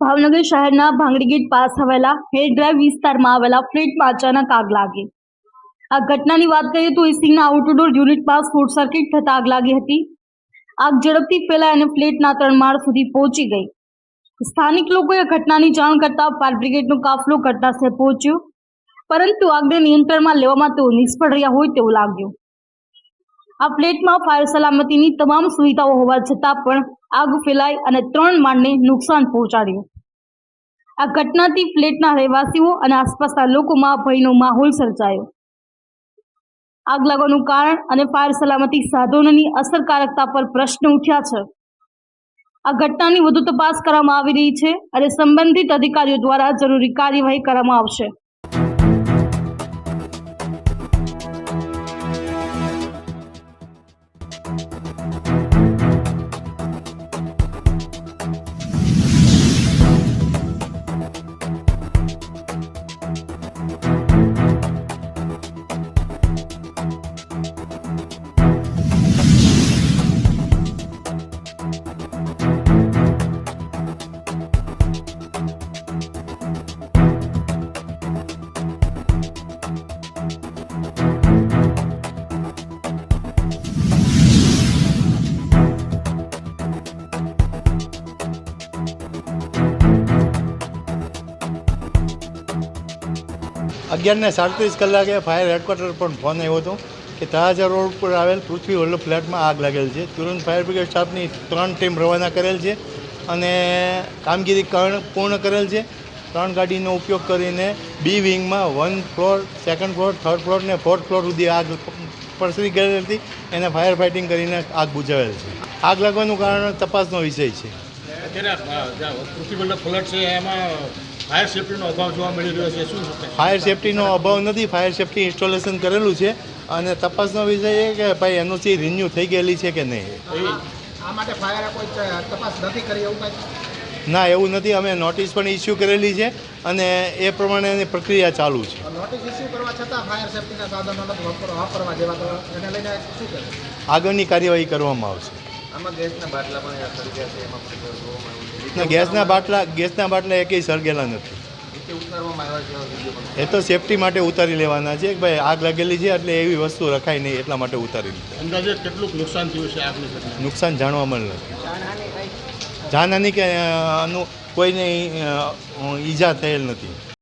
ભાવનગર શહેરના ભાંગડી ગેટ પાસ આવેલા હેર ડ્રાઈવ વિસ્તારમાં આવેલા ફ્લેટમાં અચાનક આગ લાગી. આ ઘટનાની વાત કરીએ તો એસીના આઉટડોર યુનિટમાં શોર્ટ સર્કિટ થતા આગ લાગી હતી. આગ ઝડપથી ફેલાઈ અને ફ્લેટના ત્રણ માળ સુધી પહોંચી ગઈ. સ્થાનિક લોકોએ ઘટનાની જાણ કરતા ફાયર બ્રિગેડનો કાફલો ઘટનાસ્થળે પહોંચ્યો. પરંતુ આગને નિયંત્રણમાં લેવામાં તેઓ નિષ્ફળ રહ્યા હોય તેવું લાગ્યું. આ ફ્લેટમાં ફાયર સલામતીની તમામ સુવિધાઓ હોવા છતાં પણ આગ ફેલાઈ અને ત્રણ માળને નુકસાન પહોંચાડ્યું. આ ઘટનાથી ફ્લેટના રહેવાસીઓ અને આસપાસના લોકોમાં ભયનો માહોલ સર્જાયો. આગ લાગવાનું કારણ અને ફાયર સલામતી સાધનોની અસરકારકતા પર પ્રશ્ન ઉઠ્યા છે. આ ઘટનાની વધુ તપાસ કરવામાં આવી રહી છે અને સંબંધિત અધિકારીઓ દ્વારા જરૂરી કાર્યવાહી કરવામાં આવશે. અગિયારને સાડત્રીસ કલાકે ફાયર હેડક્વાર્ટર પર ફોન આવ્યો હતો કે તળાજા રોડ પર આવેલ પૃથ્વી વલ્લભ ફ્લેટમાં આગ લાગેલ છે. તુરંત ફાયર બ્રિગેડ સ્ટાફની ત્રણ ટીમ રવાના કરેલ છે અને કામગીરી પૂર્ણ કરેલ છે. ત્રણ ગાડીનો ઉપયોગ કરીને B વિંગમાં one floor, second floor, third floor ને ફોર્થ ફ્લોર સુધી આગ પ્રસરી ગયેલ હતી. એને ફાયર ફાઇટિંગ કરીને આગ બુઝાવેલ છે. આગ લાગવાનું કારણ તપાસનો વિષય છે. અત્યારે છે, એમાં ફાયર સેફટીનો અભાવ જોવા મળી રહ્યો છે. શું ફાયર સેફટીનો અભાવ નથી. ફાયર સેફટી ઇન્સ્ટોલેશન કરેલું છે. અને તપાસનો વિષય એ કે ભાઈ એનઓસી રિન્યુ થઈ ગયેલી છે કે નહીં? આ માટે ફાયર કોઈ તપાસ નથી કરી એવું કાંઈ? ના એવું નથી. અમે નોટિસ પણ ઇસ્યુ કરેલી છે અને એ પ્રમાણેની પ્રક્રિયા ચાલુ છે. નોટિસ ઇસ્યુ કરવા છતાં ફાયર સેફ્ટીના સાધનો વાપરવા જેવા એને લઈને શું આગળની કાર્યવાહી કરવામાં આવશે. આમાં ગેસના બાટલા પણ છે એમાં ગેસના બાટલા ગેસના બાટલા એકેય સળગેલા નથી. એ તો સેફટી માટે ઉતારી લેવાના છે કે ભાઈ આગ લાગેલી છે એટલે એવી વસ્તુ રખાય નહીં એટલા માટે ઉતારી લીધી. અંદાજે કેટલું નુકસાન થયું છે આગને નુકસાન જાણવા મળે નથી. જાનહાની કે કોઈને ઈજા થયેલ નથી.